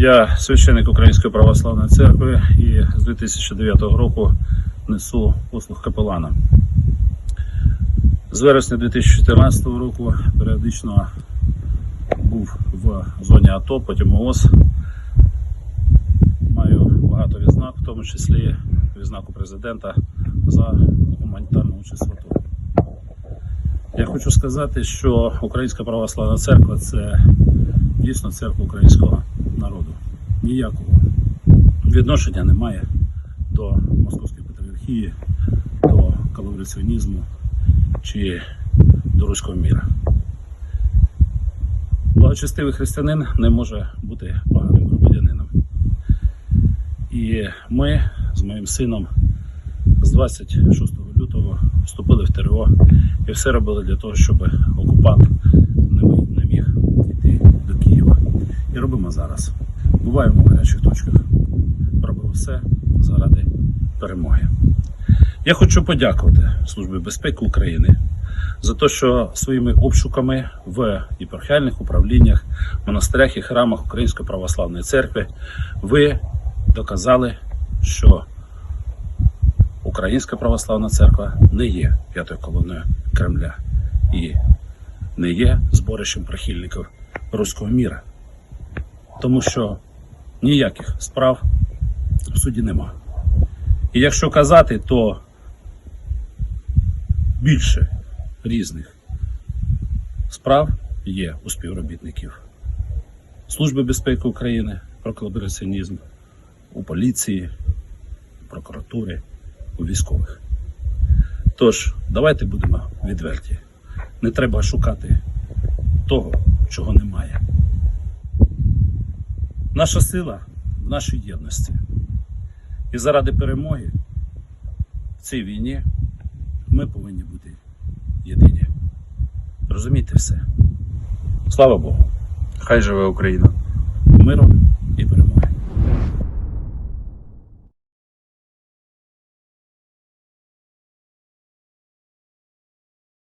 Я священник Української православної церкви і з 2009 року несу послуг капелана. З вересня 2014 року періодично був в зоні АТО, потім ООС. Маю багато відзнак, в тому числі відзнаку президента за гуманітарну чистоту. Я хочу сказати, що Українська православна церква це дійсно церква українського народу. Ніякого відношення немає до московської патріархії, до колабораціонізму чи до руського міра. Благочестивий християнин не може бути поганим громадянином. І ми з моїм сином з 26 лютого вступили в ТРО і все робили для того, щоб окупант не міг- не міг йти до Києва. І зараз. Буваємо в гарячих точках. Робимо все заради перемоги. Я хочу подякувати Службі безпеки України за те, що своїми обшуками в єпархіальних управліннях, монастирях і храмах Української православної церкви ви доказали, що Українська православна церква не є п'ятою колоною Кремля і не є зборищем прихильників руського міра. Тому що ніяких справ в суді нема. І якщо казати, то більше різних справ є у співробітників Служби безпеки України про колабораціонізм, у поліції, у прокуратури, у військових. Тож, давайте будемо відверті. Не треба шукати того, чого немає. Наша сила в нашій єдності. І заради перемоги в цій війні ми повинні бути єдині. Розумійте все. Слава Богу, Хай живе Україна! миру